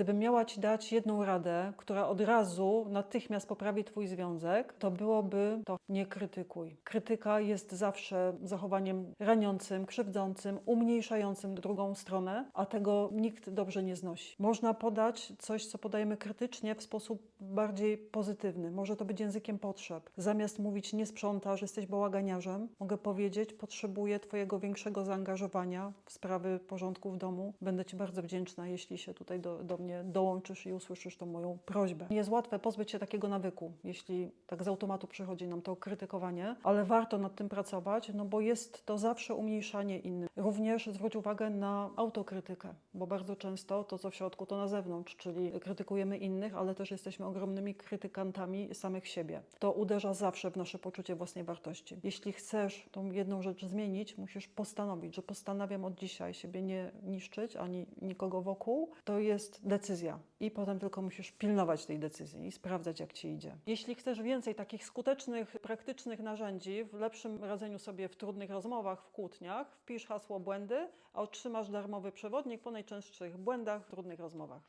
Gdybym miała Ci dać jedną radę, która od razu natychmiast poprawi Twój związek, to byłoby to nie krytykuj. Krytyka jest zawsze zachowaniem raniącym, krzywdzącym, umniejszającym drugą stronę, a tego nikt dobrze nie znosi. Można podać coś, co podajemy krytycznie w sposób bardziej pozytywny. Może to być językiem potrzeb. Zamiast mówić nie sprzątasz, jesteś bałaganiarzem, mogę powiedzieć potrzebuję Twojego większego zaangażowania w sprawy porządku w domu. Będę Ci bardzo wdzięczna, jeśli się tutaj do, do mnie dołączysz i usłyszysz tą moją prośbę. Nie jest łatwe pozbyć się takiego nawyku, jeśli tak z automatu przychodzi nam to krytykowanie, ale warto nad tym pracować, no bo jest to zawsze umniejszanie innym. Również zwróć uwagę na autokrytykę, bo bardzo często to, co w środku, to na zewnątrz, czyli krytykujemy innych, ale też jesteśmy ogromnymi krytykantami samych siebie. To uderza zawsze w nasze poczucie własnej wartości. Jeśli chcesz tą jedną rzecz zmienić, musisz postanowić, że postanawiam od dzisiaj siebie nie niszczyć ani nikogo wokół. To jest decyzja i potem tylko musisz pilnować tej decyzji i sprawdzać, jak ci idzie. Jeśli chcesz więcej takich skutecznych, praktycznych narzędzi w lepszym radzeniu sobie w trudnych rozmowach, w kłótniach, wpisz hasło błędy, a otrzymasz darmowy przewodnik po najczęstszych błędach w trudnych rozmowach.